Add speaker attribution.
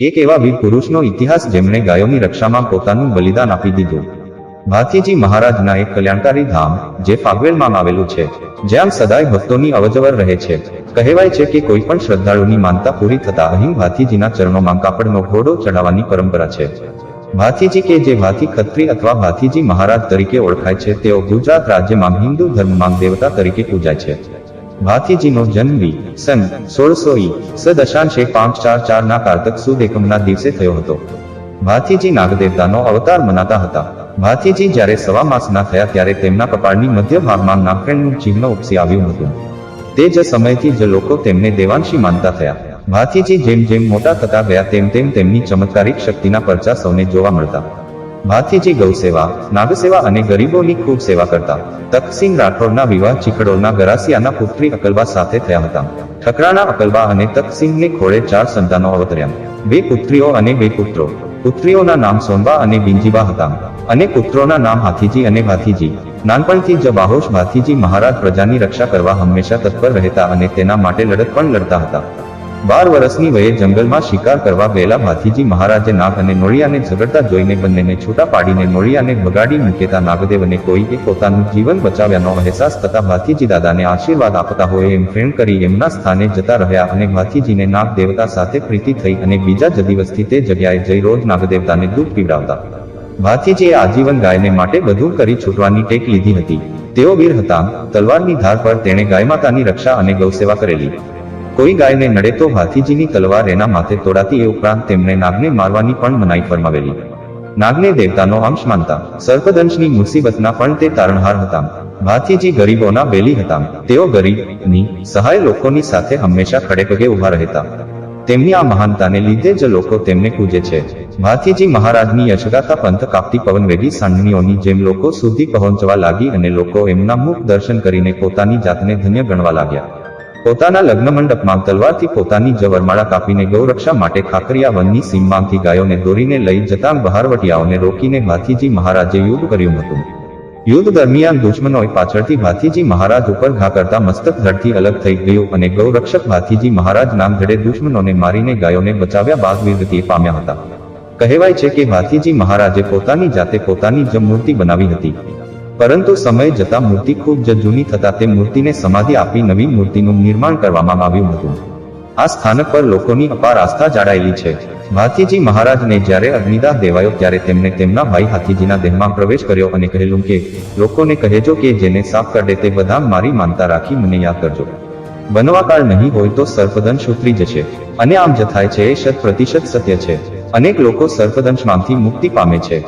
Speaker 1: એક એવા વીર પુરુષનો ઇતિહાસ જેમણે ગાયોની રક્ષામાં પોતાનું બલિદાન આપી દીધું. ભાથીજી મહારાજના એક કલ્યાણકારી ધામ, જે ફાગવેલમાં આવેલું છે, જ્યાં સદાય ભક્તોની અવજવર રહે છે. કહેવાય છે કે કોઈ પણ શ્રદ્ધાળુની માનતા પૂરી થતા અહીં ભાથીજીના ચરણોમાં કાપડનો ઘોડો ચડાવવાની પરંપરા છે. ભાથીજી કે જે ભાથી ખત્રી અથવા ભાથીજી મહારાજ તરીકે ઓળખાય છે, તેઓ ગુજરાત રાજ્યમાં હિન્દુ ધર્મમાં દેવતા તરીકે પૂજાય છે. ભાથીજીનો જન્મ વી સન સોળસો ઈ સ એક પાંચ ચાર ચાર ના કારતક સુદ એકમના દિવસે થયો હતો ભાથીજી નાગદેવતાનો અવતાર મનાતા હતા ભાથીજી જ્યારે સવા માસના થયા ત્યારે તેમના કપાળની મધ્ય ભાગમાં નાગકણનું ચિહ્ન ઉપસી આવ્યું હતું। તે જ સમયથી જ લોકો તેમને દેવાંશી માનતા થયા। ભાથીજી જેમ જેમ મોટા થતા ગયા તેમ તેમ તેમની ચમત્કારિક શક્તિના પરચા સૌને જોવા મળતા। ભાથીજી ગૌસેવા, નાગસેવા અને ગરીબોની ખૂબ સેવા કરતા તકસિંહ રાઠોડના વિવાહ ચીખડોલના ગરાસિયાના પુત્રી અકલબા સાથે થયા હતા. ઠકરાણા અકલબા અને તકસિંહને ખોળે ચાર સંતાનો અવતર્યા. બે પુત્રીઓ અને બે પુત્રો. પુત્રીઓના નામ સોનબા અને બિંજીબા હતા. અને પુત્રોના નામ હાથીજી અને ભાથીજી. નાનપણથી જ બાહોશ ભાથીજી મહારાજ પ્રજાની રક્ષા કરવા હંમેશા તત્પર રહેતા અને તેના માટે લડત પણ લડતા હતા. બાર વર્ષની વયે જંગલમાં શિકાર કરવા ગયેલા ભાથીજી મહારાજે નાગ અને નોળિયાને ઝઘડતા જોઈને બંનેને છૂટા પાડીને નોળિયાને બગાડી મૂકેતા નાગદેવને કોઈએ પોતાનું જીવન બચાવ્યાનો અહેસાસ થતા ભાથીજી દાદાને આશીર્વાદ આપતા હોય એમ ફેણ કરી એમના સ્થાને જતા રહ્યા અને ભાથીજીને નાગ દેવતા સાથે પ્રીતિ થઈ અને બીજા જ દિવસથી તે જગ્યાએ જઈ રોજ નાગદેવતાને દૂધ પીવડાવતા. ભાથીજીએ આજીવન ગાયને માટે બધું કરી છૂટવાની ટેક લીધી હતી. તેઓ વીર હતા. તલવારની ધાર પર તેણે ગાયમાતાની રક્ષા અને ગૌસેવા કરેલી. કોઈ ગાયને નડે તો હાથીજીની તલવાર એના માથે તોડાતી એ ઉપરાંત તેમણે નાગને મારવાની પણ મનાઈ ફરમાવેલી. નાગને દેવતાનો અંશ માનતા સર્પદંશની મુસીબતના પણ તે તારણહાર હતા. ભાથીજી ગરીબોના બેલી હતા. તેઓ ગરીબની સહાય લોકોની સાથે હંમેશા ખડેપગે ઊભા રહેતા. તેમની આ મહાનતાને લીધે જ લોકો તેમને પૂજે છે. ભાથીજી મહારાજની અછગાતા પંથ કાપતી પવનવેગી સાંડણીઓની જેમ લોકો સુધી પહોંચવા લાગી અને લોકો એમના મુખ દર્શન કરીને પોતાની જાતને ધન્ય ગણવા લાગ્યા. પોતાના લગ્ન મંડપમાં તલવારથી પોતાની જવરમાળા કાપીને ગૌરક્ષા માટે ખાકરિયા વનની સીમમાંથી ગાયોને દોરીને લઈ જતા બહારવટિયાઓને રોકીને ભાથીજી મહારાજે યુદ્ધ કર્યું હતું. યુદ્ધ દરમિયાન દુશ્મનોએ પાછળથી ભાથીજી મહારાજ ઉપર ઘા કરતા મસ્તક ધડથી અલગ થઈ ગયું અને ગૌરક્ષક ભાથીજી મહારાજ નામ ધડે દુશ્મનોને મારીને ગાયોને બચાવ્યા બાદ વીરગતિએ પામ્યા હતા. કહેવાય છે કે ભાથીજી મહારાજે પોતાની જાતે પોતાની જ મૂર્તિ બનાવી હતી. પરંતુ સમય જતા મૂર્તિ ખૂબ જ જૂની થતા તે મૂર્તિને સમાધિ આપી નવી મૂર્તિનું નિર્માણ કરવામાં આવ્યું હતું. આ સ્થાનક પર લોકોની અપાર આસ્થા જાળાયેલી છે. ભાથીજી મહારાજને જ્યારે અગ્નિદાહ દેવાયો ત્યારે તેમણે તેમના ભાઈ હાથીજીના દેહમાં પ્રવેશ કર્યો અને કહેલું કે, લોકોને કહેજો કે જેને સાફ કરડે તે બધા મારી માનતા રાખી મને યાદ કરજો. બનવાકાળ નહીં હોય તો સર્પદંશ ઉતરી જશે. અને આમ જ થાય છે એ શત પ્રતિશત સત્ય છે. અનેક લોકો સર્પદંશમાંથી મુક્તિ પામે છે.